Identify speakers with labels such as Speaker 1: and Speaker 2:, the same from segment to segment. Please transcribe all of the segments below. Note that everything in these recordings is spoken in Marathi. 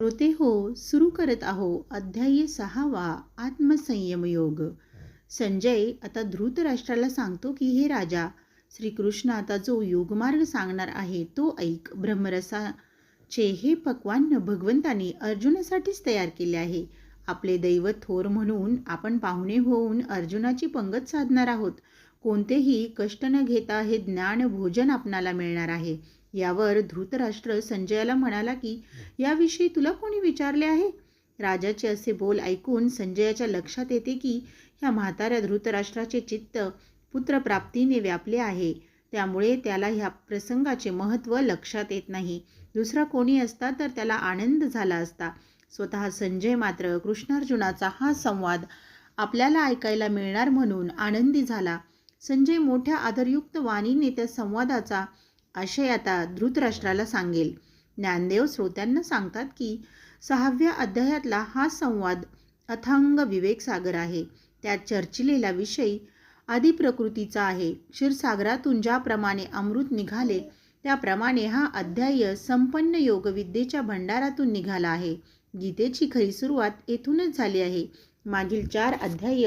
Speaker 1: श्रोते हो सुरू करत आहो अध्याय सहावा आत्मसंयम योग. संजय आता धृतराष्ट्राला सांगतो की हे राजा श्रीकृष्ण आता जो योगमार्ग सांगणार आहे तो ऐक. ब्रह्मरसाचे हे पक्वान्न भगवंताने अर्जुनासाठीच तयार केले आहे. आपले दैवत थोर म्हणून आपण पाहुणे होऊन अर्जुनाची पंगत साधणार आहोत. कोणतेही कष्ट न घेता हे ज्ञान भोजन आपणाला मिळणार आहे. यावर धृतराष्ट्र संजयाला म्हणाला की याविषयी तुला कोणी विचारले आहे? राजाचे असे बोल ऐकून संजयाच्या लक्षात येते की ह्या म्हाताऱ्या धृतराष्ट्राचे चित्त पुत्रप्राप्तीने व्यापले आहे. त्यामुळे त्याला ह्या प्रसंगाचे महत्त्व लक्षात येत नाही. दुसरा कोणी असता तर त्याला आनंद झाला असता. स्वतः संजय मात्र कृष्णार्जुनाचा हा संवाद आपल्याला ऐकायला मिळणार म्हणून आनंदी झाला. संजय मोठ्या आदरयुक्त वाणीने त्या संवादाचा असे आता धृतराष्ट्राला सांगेल. ज्ञानदेव श्रोत्यांना सांगतात की सहाव्या अध्यायातला हा संवाद अथांग विवेक सागर आहे. त्यात चर्चिलेला विषय आदिप्रकृतीचा आहे. क्षीरसागरातून ज्याप्रमाणे अमृत निघाले त्याप्रमाणे हा अध्याय संपन्न योगविद्येच्या भंडारातून निघाला आहे. गीतेची खरी सुरुवात येथूनच झाली आहे. मागील चार अध्याय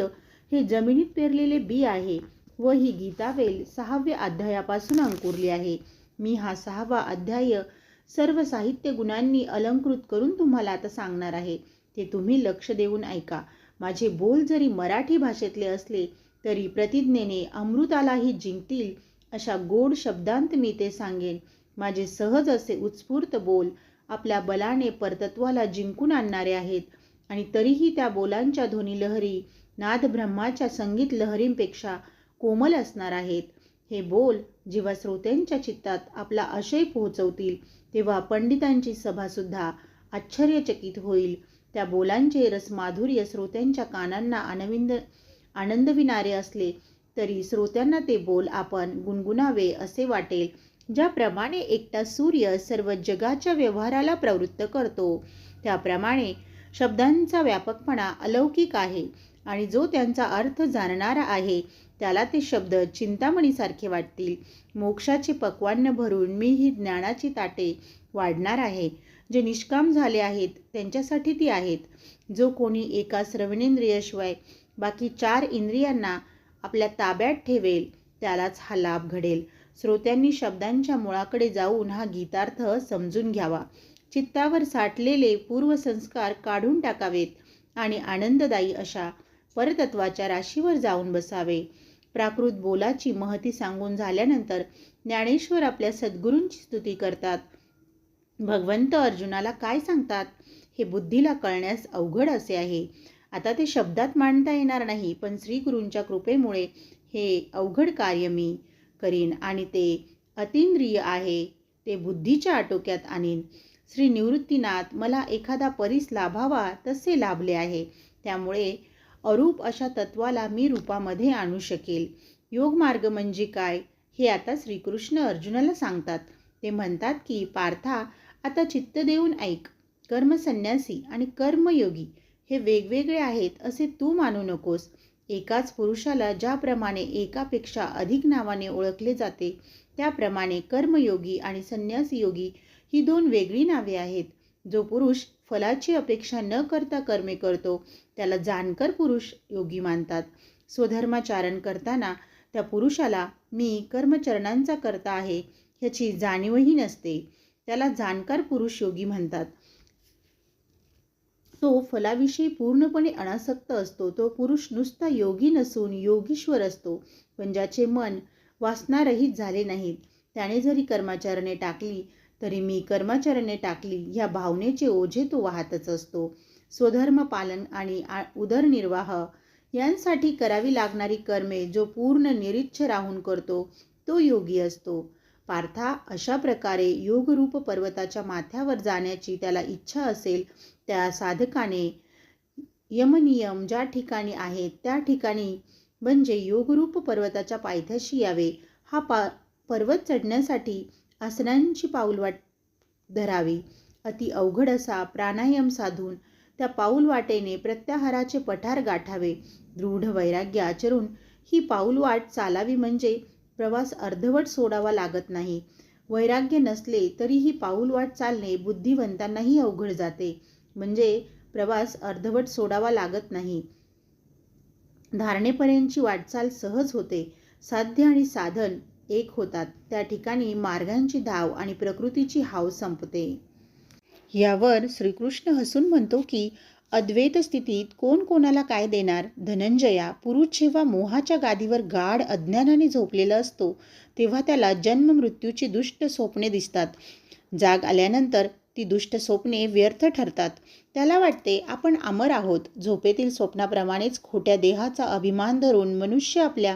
Speaker 1: हे जमिनीत पेरलेले बी आहे व ही गीतावेल सहाव्या अध्यायापासून अंकुरली आहे. मी हा सहावा अध्याय सर्व साहित्य गुणांनी अलंकृत करून तुम्हाला आता सांगणार आहे. ते तुम्ही लक्ष देऊन ऐका. माझे बोल जरी मराठी भाषेतले असले तरी प्रतिज्ञेने अमृतालाही जिंकतील अशा गोड शब्दांत मी ते सांगेन. माझे सहज असे उत्स्फूर्त बोल आपल्या बलाने परतत्वाला जिंकून आणणारे आहेत. आणि तरीही त्या बोलांच्या ध्वनी लहरी नाद ब्रह्माच्या संगीत लहरींपेक्षा कोमल असणार आहेत. हे बोल जेव्हा श्रोत्यांच्या चित्तात आपला आशय पोहोचवतील तेव्हा पंडितांची सभासुद्धा आश्चर्यचकित होईल. त्या बोलांचे रसमाधुर्य श्रोत्यांच्या कानांना आनविंद आनंदविणारे असले तरी श्रोत्यांना ते बोल आपण गुणगुणावे असे वाटेल ज्याप्रमाणे एकटा सूर्य सर्व जगाच्या व्यवहाराला प्रवृत्त करतो. त्याप्रमाणे शब्दांचा व्यापकपणा अलौकिक आहे आणि जो त्यांचा अर्थ जाणणारा आहे त्याला ते शब्द चिंतामणीसारखे वाटतील. मोक्षाचे पक्वान्न भरून मी ही ज्ञानाची ताटे वाढणार आहे. जे निष्काम झाले आहेत त्यांच्यासाठी ती आहेत. जो कोणी एका श्रवणेंद्रियाशिवाय बाकी चार इंद्रियांना आपल्या ताब्यात ठेवेल त्यालाच हा लाभ घडेल. श्रोत्यांनी शब्दांच्या मुळाकडे जाऊन हा गीतार्थ समजून घ्यावा. चित्तावर साठलेले पूर्वसंस्कार काढून टाकावेत आणि आनंददायी अशा परतत्वाच्या राशीवर जाऊन बसावे. प्राकृत बोलाची महती सांगून झाल्यानंतर ज्ञानेश्वर आपल्या सद्गुरूंची स्तुती करतात. भगवंत अर्जुनाला काय सांगतात? हे बुद्धीला कळण्यास अवघड असे आहे. आता ते शब्दात मांडता येणार नाही पण श्रीगुरूंच्या कृपेमुळे हे अवघड कार्य मी करीन आणि ते अतिंद्रिय आहे ते बुद्धीच्या आटोक्यात आणीन. श्री निवृत्तीनाथ मला एखादा परीस लाभावा तसे लाभले आहे. त्यामुळे अरूप अशा तत्वाला मी रूपामध्ये आणू शकेल. योगमार्ग म्हणजे काय? हे आता श्रीकृष्ण अर्जुनाला सांगतात. ते म्हणतात की पार्था आता चित्त देऊन ऐक. कर्मसन्यासी आणि कर्मयोगी हे वेगवेगळे आहेत असे तू मानू नकोस. एकाच पुरुषाला ज्याप्रमाणे एकापेक्षा अधिक नावाने ओळखले जाते त्याप्रमाणे कर्मयोगी आणि संन्यासी योगी ही दोन वेगळी नावे आहेत. जो पुरुष फलाची अपेक्षा न करता कर्मे करतो त्याला जाणकर पुरुष योगी मानतात. स्वधर्माचारण करताना त्या पुरुषाला मी कर्मचरणांचा करता आहे ह्याची जाणीवही नसते. त्याला जाणकार पुरुष योगी म्हणतात. तो फलाविषयी पूर्णपणे अनासक्त असतो. तो पुरुष नुसता योगी नसून योगीश्वर असतो पण ज्याचे मन वासनारहित झाले नाहीत त्याने जरी कर्माचरणे टाकली तरी मी कर्मचाऱ्याने टाकली ह्या भावनेचे ओझे तो वाहतच असतो. स्वधर्म पालन आणि उदरनिर्वाह यांसाठी करावी लागणारी कर्मे जो पूर्ण निरीच्छ राहून करतो तो योगी असतो. पार्था अशा प्रकारे योगरूप पर्वताच्या माथ्यावर जाण्याची त्याला इच्छा असेल त्या साधकाने यमनियम ज्या ठिकाणी आहेत त्या ठिकाणी म्हणजे योगरूप पर्वताच्या पायथ्याशी यावे. हा पा पर्वत चढण्यासाठी आसनांची पाऊलवाट धरावी. अति अवघड असा प्राणायाम साधून त्या पाऊलवाटेने प्रत्याहाराचे पठार गाठावे. दृढ वैराग्य आचरून ही पाऊलवाट चालावी म्हणजे प्रवास अर्धवट सोडावा लागत नाही. वैराग्य नसले तरीही पाऊलवाट चालणे बुद्धिवंतांनाही अवघड जाते. म्हणजे प्रवास अर्धवट सोडावा लागत नाही. धारणेपर्यंतची वाटचाल सहज होते. साध्य आणि साधन एक होतात. त्या ठिकाणी मार्गांची धाव आणि प्रकृतीची हाव संपते. यावर श्रीकृष्ण हसून म्हणतो की अद्वैत स्थितीत कोण कोणाला काय देणार? धनंजया पुरुष जेव्हा मोहाच्या गादीवर गाढ अज्ञानाने झोपलेला असतो तेव्हा त्याला जन्म मृत्यूची दुष्ट स्वप्ने दिसतात. जाग आल्यानंतर ती दुष्ट स्वप्ने व्यर्थ ठरतात. त्याला वाटते आपण अमर आहोत. झोपेतील स्वप्नाप्रमाणेच खोट्या देहाचा अभिमान धरून मनुष्य आपल्या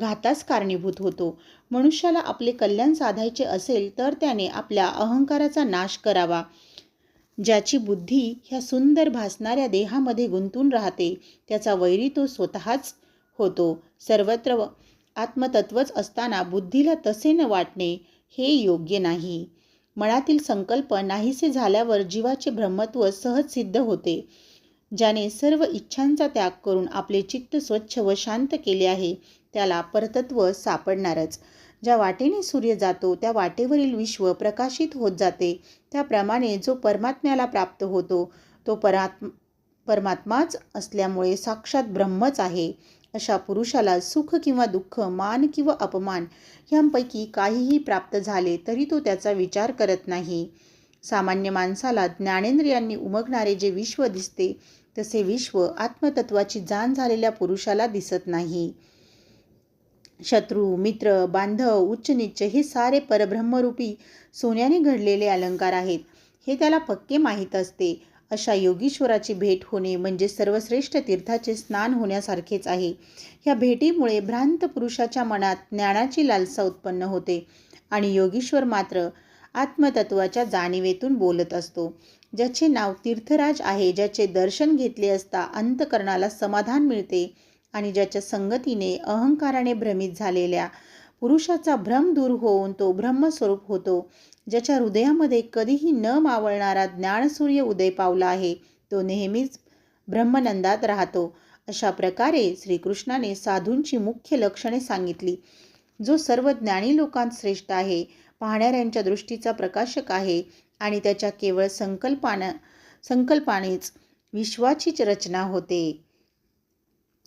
Speaker 1: घातास कारणीभूत होतो. मनुष्याला आपले कल्याण साधायचे असेल तर त्याने आपल्या अहंकाराचा नाश करावा. ज्याची बुद्धी ह्या सुंदर भासणाऱ्या देहामध्ये गुंतून राहते त्याचा वैरी तो स्वतःच होतो. सर्वत्र आत्मतत्वच असताना बुद्धीला तसे न वाटणे हे योग्य नाही. मनातील संकल्प नाहीसे झाल्यावर जीवाचे ब्रह्मत्व सहज सिद्ध होते. ज्याने सर्व इच्छांचा त्याग करून आपले चित्त स्वच्छ व शांत केले आहे त्याला परतत्व सापडणारच. ज्या वाटेने सूर्य जातो त्या वाटेवरील विश्व प्रकाशित होत जाते. त्याप्रमाणे जो परमात्म्याला प्राप्त होतो तो परात्म परमात्माच असल्यामुळे साक्षात ब्रह्मच आहे. अशा पुरुषाला सुख किंवा दुःख मान किंवा अपमान यांपैकी काहीही प्राप्त झाले तरी तो त्याचा विचार करत नाही. सामान्य माणसाला ज्ञानेंद्रियांनी उमगणारे जे विश्व दिसते तसे विश्व आत्मतत्वाची जाण झालेल्या पुरुषाला दिसत नाही. शत्रू मित्र बांधव उच्च निच्च हे सारे परब्रह्मरूपी सोन्याने घडलेले अलंकार आहेत. हे त्याला पक्के माहीत असते. अशा योगीश्वराची भेट होणे म्हणजे सर्वश्रेष्ठ तीर्थाचे स्नान होण्यासारखेच आहे. या भेटीमुळे भ्रांत पुरुषाच्या मनात ज्ञानाची लालसा उत्पन्न होते आणि योगीश्वर मात्र आत्मतत्वाच्या जाणीवेतून बोलत असतो. ज्याचे नाव तीर्थराज आहे ज्याचे दर्शन घेतले असता अंतकरणाला समाधान मिळते आणि ज्याच्या संगतीने अहंकाराने भ्रमित झालेल्या पुरुषाचा भ्रम दूर होऊन तो ब्रह्मस्वरूप होतो ज्याच्या हृदयामध्ये कधीही न मावळणारा ज्ञानसूर्य उदय पावला आहे तो नेहमीच ब्रह्मनंदात राहतो. अशा प्रकारे श्रीकृष्णाने साधूंची मुख्य लक्षणे सांगितली. जो सर्व ज्ञानी लोकांत श्रेष्ठ आहे पाहणाऱ्यांच्या दृष्टीचा प्रकाशक आहे आणि त्याच्या केवळ संकल्पानं संकल्पानेच विश्वाचीच रचना होते.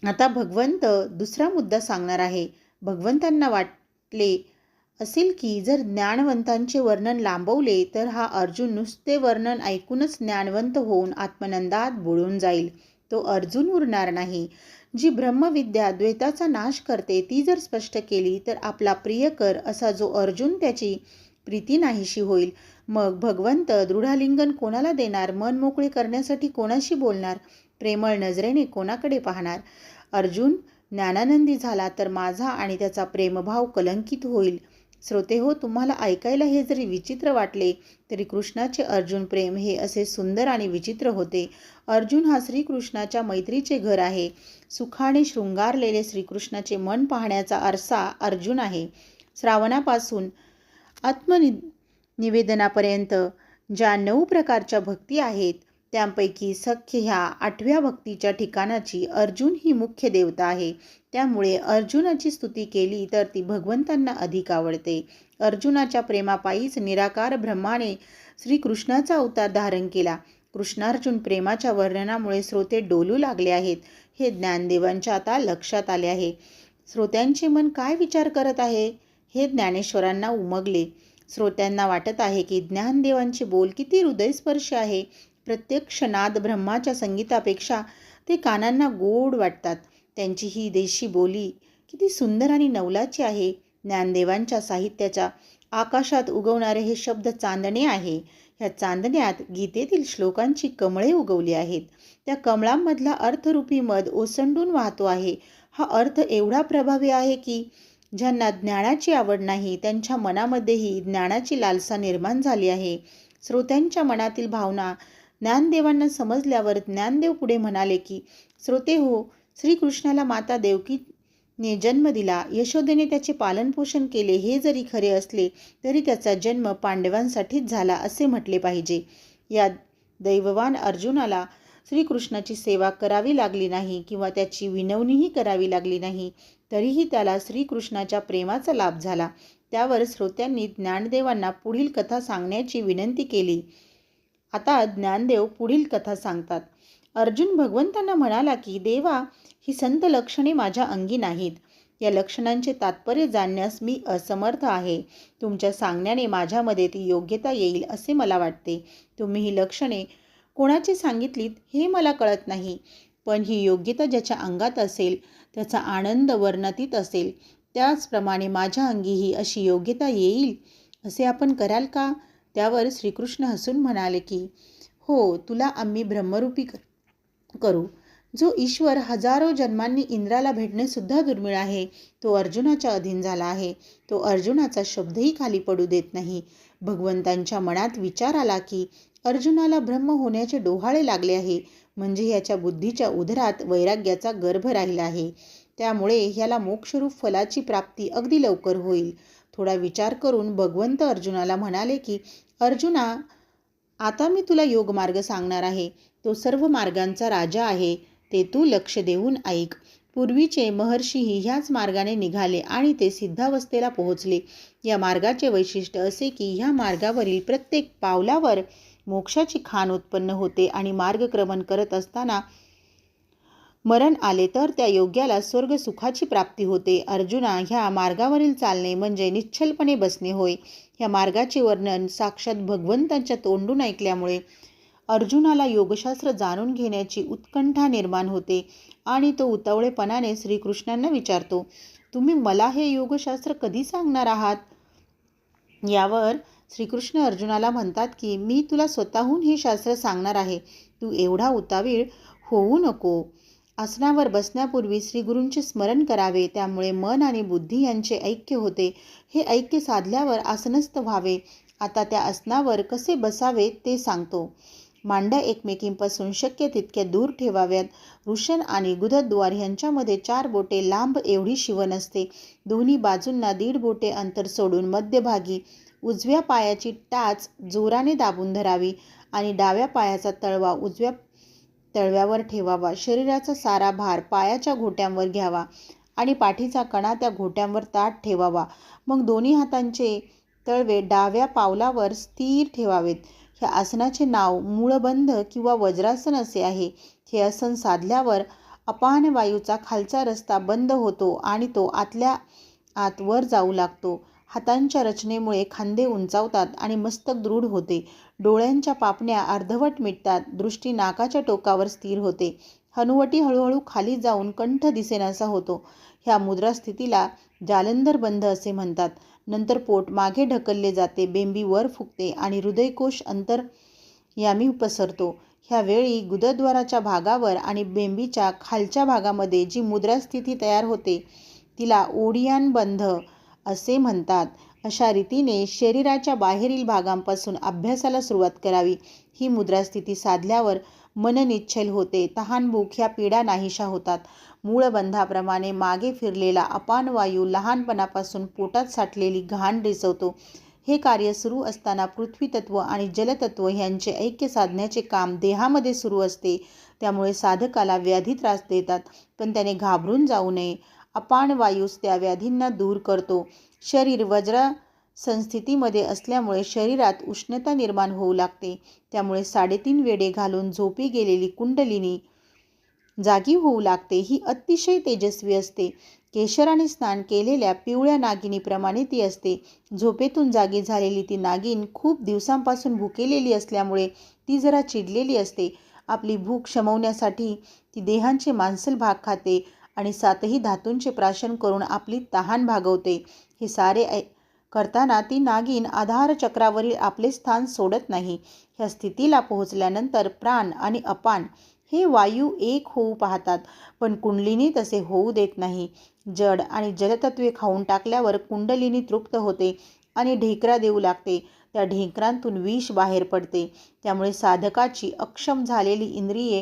Speaker 1: आता भगवंत दुसरा मुद्दा सांगणार आहे. भगवंतांना वाटले असेल की जर ज्ञानवंतांचे वर्णन लांबवले तर हा अर्जुन नुसते वर्णन ऐकूनच ज्ञानवंत होऊन आत्मनंदात बुडून जाईल. तो अर्जुन उरणार नाही. जी ब्रह्मविद्या द्वैताचा नाश करते ती जर स्पष्ट केली तर आपला प्रियकर असा जो अर्जुन त्याची प्रीती नाहीशी होईल. मग भगवंत दृढालिंगन कोणाला देणार? मन मोकळे करण्यासाठी कोणाशी बोलणार? प्रेमळ नजरेने कोणाकडे पाहणार? अर्जुन ज्ञानानंदी झाला तर माझा आणि त्याचा प्रेमभाव कलंकित होईल. श्रोते हो तुम्हाला ऐकायला हे जरी विचित्र वाटले तरी कृष्णाचे अर्जुन प्रेम हे असे सुंदर आणि विचित्र होते. अर्जुन हा श्रीकृष्णाच्या मैत्रीचे घर आहे. सुखाने शृंगारलेले श्रीकृष्णाचे मन पाहण्याचा आरसा अर्जुन आहे. श्रावणापासून आत्मनि निवेदनापर्यंत ज्या नऊ प्रकारच्या भक्ती आहेत त्यांपैकी सख्य ह्या आठव्या भक्तीच्या ठिकाणाची अर्जुन ही मुख्य देवता आहे. त्यामुळे अर्जुनाची स्तुती केली तर ती भगवंतांना अधिक आवडते. अर्जुनाच्या प्रेमापायीच निराकार ब्रह्माने श्रीकृष्णाचा अवतार धारण केला. कृष्णार्जुन प्रेमाच्या वर्णनामुळे श्रोते डोलू लागले आहेत. हे ज्ञानदेवांच्या आता लक्षात आले आहे. श्रोत्यांचे मन काय विचार करत आहे? हे ज्ञानेश्वरांना उमगले. श्रोत्यांना वाटत आहे की ज्ञानदेवांचे बोल किती हृदयस्पर्शी आहे. प्रत्यक्ष नाद ब्रह्माच्या संगीतापेक्षा ते कानांना गोड वाटतात. त्यांची ही देशी बोली किती सुंदर आणि नवलाची आहे. ज्ञानदेवांच्या साहित्याच्या आकाशात उगवणारे हे शब्द चांदणे आहे. ह्या चांदण्यात गीतेतील श्लोकांची कमळे उगवली आहेत. त्या कमळांमधला अर्थरूपी मध ओसंडून वाहतो आहे. हा अर्थ एवढा प्रभावी आहे की ज्यांना ज्ञानाची आवड नाही त्यांच्या मनामध्येही ज्ञानाची लालसा निर्माण झाली आहे. श्रोत्यांच्या मनातील भावना ज्ञानदेवांना समजल्यावर ज्ञानदेव पुढे म्हणाले की श्रोते हो श्रीकृष्णाला माता देवकीने जन्म दिला. यशोदेने त्याचे पालनपोषण केले. हे जरी खरे असले तरी त्याचा जन्म पांडवांसाठीच झाला असे म्हटले पाहिजे या दैववान अर्जुनाला श्रीकृष्णाची सेवा करावी लागली नाही किंवा त्याची विनवणीही करावी लागली नाही तरीही त्याला श्रीकृष्णाच्या प्रेमाचा लाभ झाला. त्यावर श्रोत्यांनी ज्ञानदेवांना पुढील कथा सांगण्याची विनंती केली. आता ज्ञानदेव पुढील कथा सांगतात. अर्जुन भगवंतांना म्हणाला की देवा ही संत लक्षणे माझ्या अंगी नाहीत. या लक्षणांचे तात्पर्य जाणण्यास मी असमर्थ आहे. तुमच्या सांगण्याने माझ्यामध्ये ती योग्यता येईल असे मला वाटते. तुम्ही ही लक्षणे कोणाची सांगितलीत हे मला कळत नाही. पण ही योग्यता ज्याच्या अंगात असेल त्याचा आनंद वर्णतीत असेल त्याचप्रमाणे माझ्या अंगीही अशी योग्यता येईल असे आपण कराल का? त्यावर श्रीकृष्ण हसून म्हणाले की हो तुला आम्ही ब्रह्मरूपी कर करू. जो ईश्वर हजारो जन्मांनी इंद्राला भेटणे सुद्धा दुर्मिळ आहे तो अर्जुनाच्या अधीन झाला आहे. तो अर्जुनाचा शब्दही खाली पडू देत नाही. भगवंतांच्या मनात विचार आला की अर्जुनाला ब्रह्म होण्याचे डोहाळे लागले आहे. म्हणजे याच्या बुद्धीच्या उदरात वैराग्याचा गर्भ राहिला आहे. त्यामुळे ह्याला मोक्षरूप फलाची प्राप्ती अगदी लवकर होईल. थोडा विचार करून भगवंत अर्जुनाला म्हणाले की अर्जुना आता मी तुला योग मार्ग सांगणार आहे. तो सर्व मार्गांचा राजा आहे. ते तू लक्ष देऊन ऐक पूर्वीचे महर्षीही ह्याच मार्गाने निघाले आणि ते सिद्धावस्थेला पोहोचले. या मार्गाचे वैशिष्ट्य असे की ह्या मार्गावरील प्रत्येक पावलावर मोक्षाची खान उत्पन्न होते आणि मार्गक्रमण करत असताना मरण आले तर त्या योग्याला स्वर्ग सुखाची प्राप्ती होते. अर्जुना ह्या मार्गावरील चालणे म्हणजे निश्चलपणे बसणे होय. ह्या मार्गाचे वर्णन साक्षात भगवंतांच्या तोंडून ऐकल्यामुळे अर्जुनाला योगशास्त्र जाणून घेण्याची उत्कंठा निर्माण होते आणि तो उतावळेपणाने श्रीकृष्णांना विचारतो तुम्ही मला हे योगशास्त्र कधी सांगणार आहात? यावर श्रीकृष्ण अर्जुनाला म्हणतात की मी तुला स्वतःहून हे शास्त्र सांगणार आहे. तू एवढा उतावीळ होऊ नको. आसनावर बसण्यापूर्वी श्रीगुरूंचे स्मरण करावे. त्यामुळे मन आणि बुद्धी यांचे ऐक्य होते. हे ऐक्य साधल्यावर आसनस्थ व्हावे. आता त्या आसनावर कसे बसावे ते सांगतो. मांड्या एकमेकींपासून शक्य तितक्या दूर ठेवाव्यात. वृषण आणि गुदद्वार यांच्यामध्ये चार बोटे लांब एवढी शिवण असते. दोन्ही बाजूंना दीड बोटे अंतर सोडून मध्यभागी उजव्या पायाची टाच जोराने दाबून धरावी आणि डाव्या पायाचा तळवा उजव्या तळव्यावर ठेवावा. शरीराचा सारा भार पायाच्या घोट्यांवर घ्यावा आणि पाठीचा कणा त्या घोट्यांवर ताट ठेवावा. मग दोन्ही हातांचे तळवे डाव्या पावलावर स्थिर ठेवावेत. ह्या आसनाचे नाव मूळबंध किंवा वज्रासन असे आहे. हे आसन साधल्यावर अपान वायूचा खालचा रस्ता बंद होतो आणि तो आतल्या आत वर जाऊ लागतो. हातांच्या रचनेमुळे खांदे उंचावतात आणि मस्तक दृढ होते. डोळ्यांच्या पापण्या अर्धवट मिटतात. दृष्टी नाकाच्या टोकावर स्थिर होते. हनुवटी हळूहळू खाली जाऊन कंठ दिसेनासा होतो. ह्या मुद्रास्थितीला जालंधर बंध असे म्हणतात. नंतर पोट मागे ढकलले जाते. बेंबी वर फुगते आणि हृदयकोश अंतर यामी पसरतो. ह्यावेळी गुदद्वाराच्या भागावर आणि बेंबीच्या खालच्या भागामध्ये जी मुद्रास्थिती तयार होते तिला ओडियान बंध असे म्हणतात. अशा रीतीने शरीराच्या बाहेरील भागांपासून अभ्यासाला सुरुवात करावी. ही मुद्रास्थिती साधल्यावर मन निश्चल होते. तहान भूक ह्या पीडा नाहीशा होतात. मूळबंधाप्रमाणे मागे फिरलेला अपान वायू लहानपणापासून पोटात साठलेली घाण रिसवतो. हे कार्य सुरू असताना पृथ्वी तत्व आणि जलतत्व यांचे ऐक्य साधण्याचे काम देहामध्ये सुरू असते. त्यामुळे साधकाला व्याधी त्रास देतात. पण त्याने घाबरून जाऊ नये. अपान वायूस त्या व्याधींना दूर करतो. शरीर वज्र संस्थितीमध्ये असल्यामुळे शरीरात उष्णता निर्माण होऊ लागते. त्यामुळे साडेतीन वेडे घालून झोपी गेलेली कुंडलिनी जागी होऊ लागते. ही अतिशय तेजस्वी असते. केशराने स्नान केलेल्या पिवळ्या नागिनीप्रमाणे ती असते. झोपेतून जागी झालेली ती नागिन खूप दिवसांपासून भुकेलेली असल्यामुळे ती जरा चिडलेली असते. आपली भूक शमवण्यासाठी ती देहांचे मांसल भाग खाते. आणि सातही धातूंचे प्राशन करून आपली तहान भागवते. हे सारे करताना ती नागिन आधार चक्रावरील आपले स्थान सोडत नाही. ह्या स्थितीला पोहोचल्यानंतर प्राण आणि अपान हे वायू एक होऊ पाहतात पण कुंडलिनी तसे होऊ देत नाही. जड आणि जलतत्वे खाऊन टाकल्यावर कुंडलिनी तृप्त होते आणि ढेकरा देऊ लागते. त्या ढेकरांतून विष बाहेर पडते. त्यामुळे साधकाची अक्षम झालेली इंद्रिये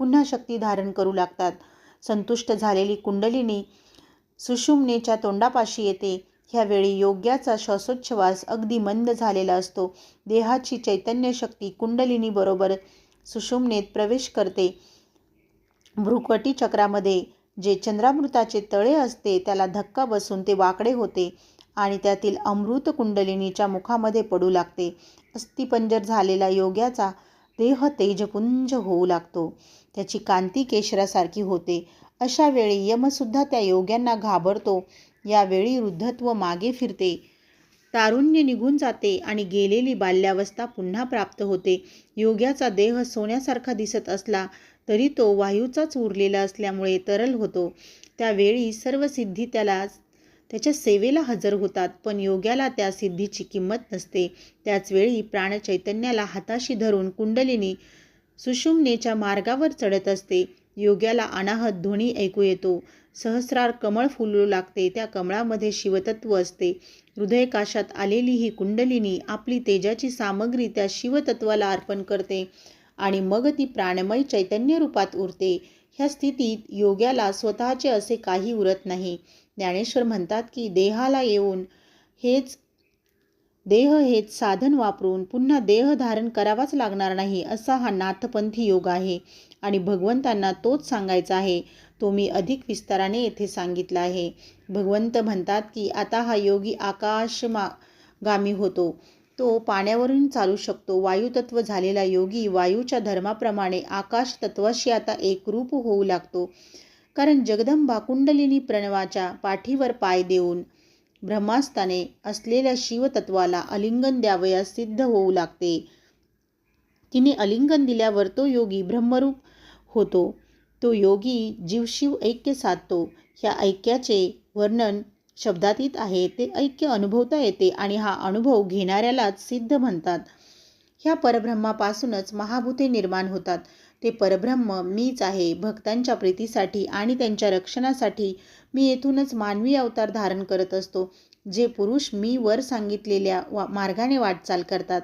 Speaker 1: पुन्हा शक्ती धारण करू लागतात. संतुष्ट झालेली कुंडलिनी सुषुम्नेच्या तोंडापाशी येते. ह्यावेळी योग्याचा श्वासोच्छवास अगदी मंद झालेला असतो. देहाची चैतन्य शक्ती कुंडलिनीबरोबर सुषुम्नेत प्रवेश करते. भ्रुकटी चक्रामध्ये जे चंद्रामृताचे तळे असते त्याला धक्का बसून ते वाकडे होते आणि त्यातील अमृत कुंडलिनीच्या मुखामध्ये पडू लागते. अस्थिपंजर झालेला योग्याचा देह तेजपुंज होऊ लागतो. त्याची कांती केशरासारखी होते. अशा वेळी यमसुद्धा त्या योग्यांना घाबरतो. यावेळी वृद्धत्व मागे फिरते. तारुण्य निघून जाते आणि गेलेली बाल्यावस्था पुन्हा प्राप्त होते. योग्याचा देह सोन्यासारखा दिसत असला तरी तो वायूचाच उरलेला असल्यामुळे तरल होतो. त्यावेळी सर्व सिद्धी त्याला त्याच्या सेवेला हजर होतात पण योग्याला त्या सिद्धीची किंमत नसते. त्याचवेळी प्राणचैतन्याला हाताशी धरून कुंडलिनी सुषुम्नेच्या मार्गावर चढत असते. योग्याला अनाहत ध्वनी ऐकू येतो. सहस्रार कमळ फुलू लागते. त्या कमळामध्ये शिवतत्व असते. हृदयकाशात आलेली ही कुंडलिनी आपली तेजाची सामग्री त्या शिवतत्वाला अर्पण करते आणि मग ती प्राणमय चैतन्य रूपात उरते. ह्या स्थितीत योग्याला स्वतःचे असे काही उरत नाही. ज्ञानेश्वर म्हणतात की देहाला येऊन हेच देह हेच साधन वापरून पुन्हा देह धारण करावाच लागणार नाही असा हा नाथपंथी योग आहे. आणि भगवंतांना तोच सांगायचा आहे तो मी अधिक विस्ताराने येथे सांगितला आहे. भगवंत म्हणतात की आता हा योगी आकाशमागामी होतो. तो पाण्यावरून चालू शकतो. वायुतत्व झालेला योगी वायूच्या धर्माप्रमाणे आकाश तत्वाशी आता एकरूप होऊ लागतो. कारण जगदंबा कुंडलिनी प्रणवाच्या पाठीवर पाय देऊन ब्रह्मास्ताने असलेल्या शिवतत्वाला अलिंगन द्यावयास सिद्ध होऊ लागते. तिने अलिंगन दिल्यावर तो योगी ब्रह्मरूप होतो. तो योगी जीवशिव ऐक्य साधतो. ह्या ऐक्याचे वर्णन शब्दातीत आहे ते ऐक्य अनुभवता येते आणि हा अनुभव घेणाऱ्यालाच सिद्ध म्हणतात. ह्या परब्रह्मापासूनच महाभूते निर्माण होतात. ते परब्रह्म मीच आहे भक्तांच्या प्रीतीसाठी आणि त्यांच्या रक्षणासाठी मी येथूनच मानवी अवतार धारण करत असतो जे पुरुष मी वर सांगितलेल्या वा मार्गाने वाटचाल करतात.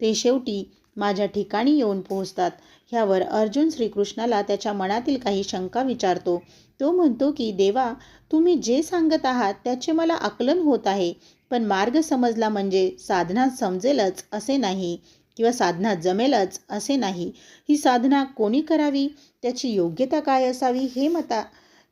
Speaker 1: ते शेवटी माझ्या ठिकाणी येऊन पोहोचतात. ह्यावर अर्जुन श्रीकृष्णाला त्याच्या मनातील काही शंका विचारतो. तो म्हणतो की देवा तुम्ही जे सांगत आहात त्याचे मला आकलन होत आहे पण मार्ग समजला म्हणजे साधना समजेलच असे नाही. किंवा साधना जमेलच असे नाही. ही साधना कोणी करावी? त्याची योग्यता काय असावी हे मता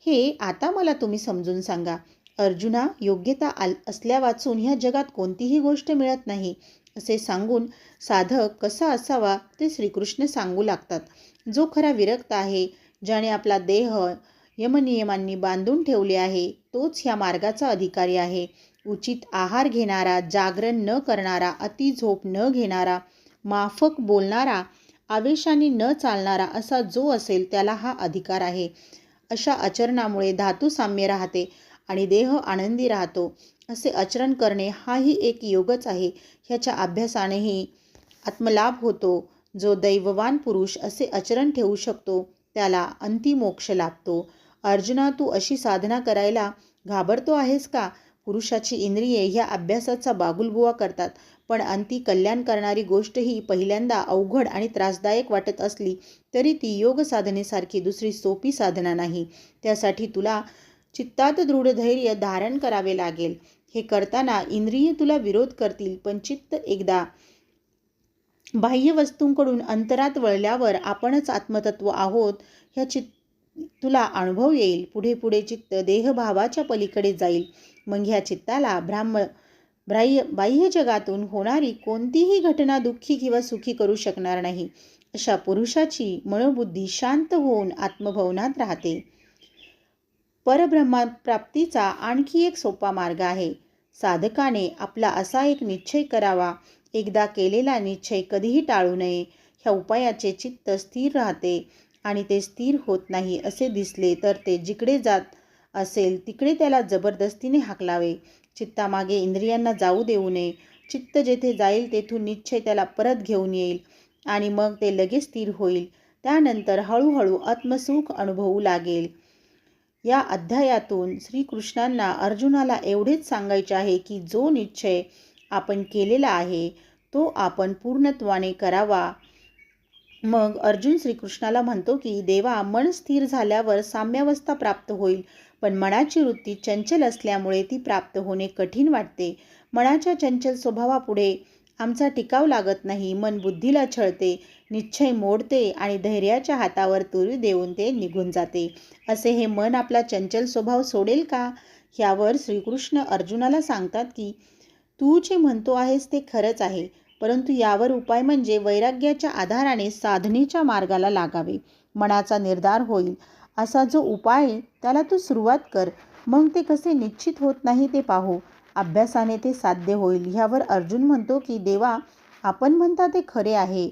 Speaker 1: हे आता मला तुम्ही समजून सांगा. अर्जुना योग्यता आल असल्या वाचून ह्या जगात कोणतीही गोष्ट मिळत नाही असे सांगून साधक कसा असावा ते श्रीकृष्ण सांगू लागतात. जो खरा विरक्त आहे ज्याने आपला देह यमनियमांनी बांधून ठेवले आहे तोच ह्या मार्गाचा अधिकारी आहे. उचित आहार घेणारा जागरण न करणारा अति झोप न घेणारा माफक बोलणारा आवेशाने न चालणारा असा जो असेल त्याला हा अधिकार आहे. अशा आचरणामुळे धातू साम्य राहते आणि देह आनंदी राहतो. असे आचरण करणे हाही एक योगच आहे. ह्याच्या अभ्यासानेही आत्मलाभ होतो. जो दैववान पुरुष असे आचरण ठेवू शकतो त्याला अंतिमोक्ष लाभतो. अर्जुना तू अशी साधना करायला घाबरतो आहेस का? पुरुषाची इंद्रिये ह्या अभ्यासाचा बागुलबुवा करतात. पण अंती कल्याण करणारी गोष्ट ही पहिल्यांदा अवघड आणि त्रासदायक वाटत असली तरी ती योग साधनेसारखी दुसरी सोपी साधना नाही. त्यासाठी तुला चित्तात दृढ धैर्य धारण करावे लागेल. हे करताना इंद्रिय तुला विरोध करतील पण चित्त एकदा बाह्य वस्तूंकडून अंतरात वळल्यावर आपणच आत्मतत्व आहोत ह्या चित्त तुला अनुभव येईल. पुढे पुढे चित्त देहभावाच्या पलीकडे जाईल. मग ह्या चित्ताला ब्राह्म बाह्य बाह्य जगातून होणारी कोणतीही घटना दुःखी किंवा सुखी करू शकणार नाही. अशा पुरुषाची मनोबुद्धी शांत होऊन आत्मभवनात राहते. परब्रह्मप्राप्तीचा आणखी एक सोपा मार्ग आहे. साधकाने आपला असा एक निश्चय करावा. एकदा केलेला निश्चय कधीही टाळू नये. ह्या उपायाचे चित्त स्थिर राहते आणि ते स्थिर होत नाही असे दिसले तर ते जिकडे जात असेल तिकडे त्याला जबरदस्तीने हाकलावे. चित्तामागे इंद्रियांना जाऊ देऊ नये. चित्त जेथे जाईल तेथून निश्चय त्याला परत घेऊन येईल आणि मग ते लगेच स्थिर होईल. त्यानंतर हळूहळू आत्मसुख अनुभवू लागेल. या अध्यायातून श्रीकृष्णांना अर्जुनाला एवढेच सांगायचे आहे की जो निश्चय आपण केलेला आहे तो आपण पूर्णत्वाने करावा. मग अर्जुन श्रीकृष्णाला म्हणतो की देवा मन स्थिर झाल्यावर साम्यावस्था प्राप्त होईल. पण मनाची वृत्ती चंचल असल्यामुळे ती प्राप्त होणे कठीण वाटते. मनाच्या चंचल स्वभावापुढे आमचा टिकाव लागत नाही मन बुद्धीला छळते निश्चय मोडते आणि धैर्याच्या हातावर तुरी देऊन ते निघून जाते. असे हे मन आपला चंचल स्वभाव सोडेल का? ह्यावर श्रीकृष्ण अर्जुनाला सांगतात की तू जे म्हणतो आहेस ते खरंच आहे परंतु यावर उपाय म्हणजे वैराग्याच्या आधाराने साधनेच्या मार्गाला लागावे. मनाचा निर्धार होईल. असा जो उपाय त्याला तू सुरुवात कर. मग ते कसे निश्चित होत नाही ते पाहू. अभ्यासाने ते साध्य होईल. ह्यावर अर्जुन म्हणतो की देवा आपण म्हणता ते खरे आहे.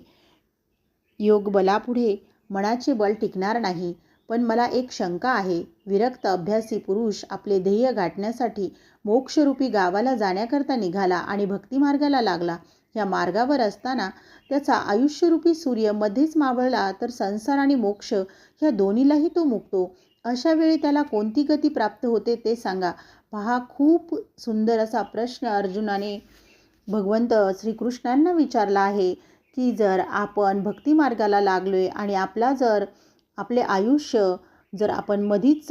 Speaker 1: योग बलापुढे मनाचे बल टिकणार नाही. पण मला एक शंका आहे. विरक्त अभ्यासी पुरुष आपले ध्येय गाठण्यासाठी मोक्षरूपी गावाला जाण्याकरता निघाला आणि भक्तिमार्गाला लागला. या मार्गावर असताना त्याचा आयुष्यरूपी सूर्य मध्येच मावळला तर संसार आणि मोक्ष ह्या दोन्हीलाही तो मुकतो. अशा वेळी त्याला कोणती गती प्राप्त होते ते सांगा. पहा खूप सुंदर असा प्रश्न अर्जुनाने भगवंत श्रीकृष्णांना विचारला आहे की जर आपण भक्तिमार्गाला लागलोय आणि आपला जर आपले आयुष्य जर आपण मधीच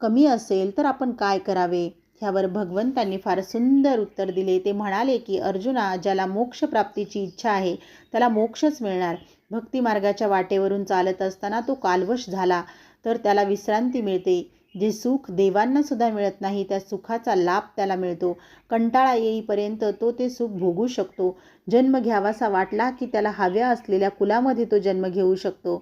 Speaker 1: कमी असेल तर आपण काय करावे? ह्यावर भगवंतांनी फार सुंदर उत्तर दिले. ते म्हणाले की अर्जुना ज्याला मोक्षप्राप्तीची इच्छा आहे त्याला मोक्षच मिळणार. भक्तिमार्गाच्या वाटेवरून चालत असताना तो कालवश झाला तर त्याला विश्रांती मिळते. जे सुख देवांना सुद्धा मिळत नाही त्या सुखाचा लाभ त्याला मिळतो. कंटाळा येईपर्यंत तो ते सुख भोगू शकतो. जन्म घ्यावासा वाटला की त्याला हव्या असलेल्या कुलामध्ये तो जन्म घेऊ शकतो.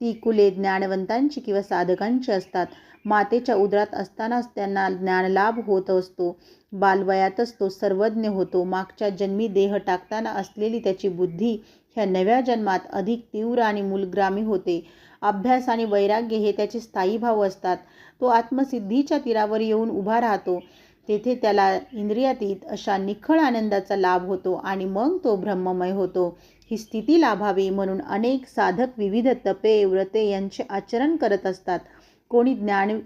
Speaker 1: ती कुले ज्ञानवंतांची किंवा साधकांची असतात. मातेच्या उदरात असतानाच त्यांना ज्ञानलाभ होत असतो. बालवयातच तो सर्वज्ञ होतो. मागच्या जन्मी देह टाकताना असलेली त्याची बुद्धी ह्या नव्या जन्मात अधिक तीव्र आणि मूलग्रामी होते. अभ्यास आणि वैराग्य हे त्याचे स्थायी भाव असतात. तो आत्मसिद्धीच्या तीरावर येऊन उभा राहतो. तेथे त्याला इंद्रियातीत अशा निखळ आनंदाचा लाभ होतो आणि मग तो ब्रह्ममय होतो. ही स्थिती लाभावी म्हणून अनेक साधक विविध तपे व्रते यांचे आचरण करत असतात. कोणी ज्ञान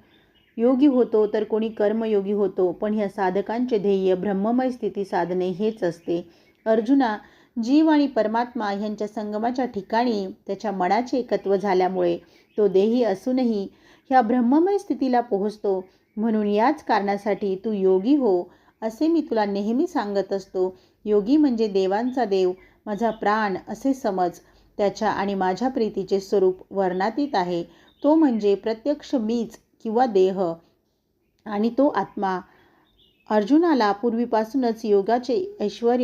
Speaker 1: योगी होतो तर कोणी कर्मयोगी होतो. पण ह्या साधकांचे ध्येय ब्रह्ममय स्थिती साधणे हेच असते. अर्जुना जीव आणि परमात्मा ह्यांच्या संगमाच्या ठिकाणी त्याच्या मनाचे एकत्व झाल्यामुळे तो देही असूनही ह्या ब्रह्ममय स्थितीला पोहोचतो. म्हणून याच कारणासाठी तू योगी हो असे मी तुला नेहमी सांगत असतो. योगी म्हणजे देवांचा देव माझा प्राण असे समज. त्याच्या आणि माझ्या प्रीतीचे स्वरूप वर्णातीत आहे. तो म्हणजे प्रत्यक्ष मीच किंवा देह. आणि तो आत्मा. अर्जुनाला पूर्वीपासूनच योगाचे ऐश्वर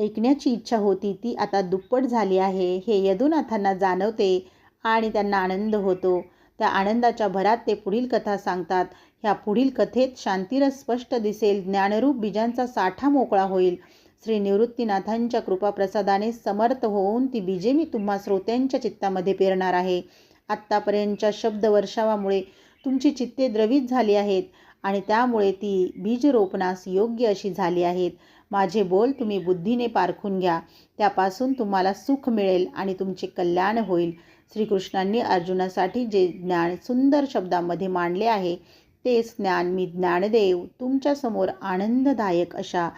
Speaker 1: ऐकण्याची इच्छा होती. ती आता दुप्पट झाली आहे. हे यदुनाथांना जाणवते आणि त्यांना आनंद होतो. त्या आनंदाच्या भरात ते पुढील कथा सांगतात. ह्या पुढील कथेत शांतीरस स्पष्ट दिसेल. ज्ञानरूप बीजांचा साठा मोकळा होईल. श्री निवृत्तीनाथांच्या कृपाप्रसादाने समर्थ होऊन ती बीजे मी तुम्हा श्रोत्यांच्या चित्तामध्ये पेरणार आहे. आत्तापर्यंतच्या शब्द वर्षावामुळे तुमची चित्ते द्रवित झाली आहेत आणि त्यामुळे ती बीजरोपणास योग्य अशी झाली आहेत. माझे बोल तुम्ही बुद्धीने पारखून घ्या. त्यापासून तुम्हाला सुख मिळेल आणि तुमचे कल्याण होईल. श्रीकृष्णांनी अर्जुनासाठी जे ज्ञान सुंदर शब्दामध्ये मांडले आहे तेच ज्ञान मी ज्ञानदेव तुमच्यासमोर आनंददायक अशा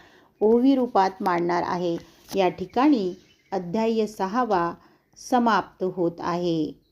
Speaker 1: ओवी रूपात मांडणार आहे. या ठिकाणी अध्याय सहावा समाप्त होत आहे.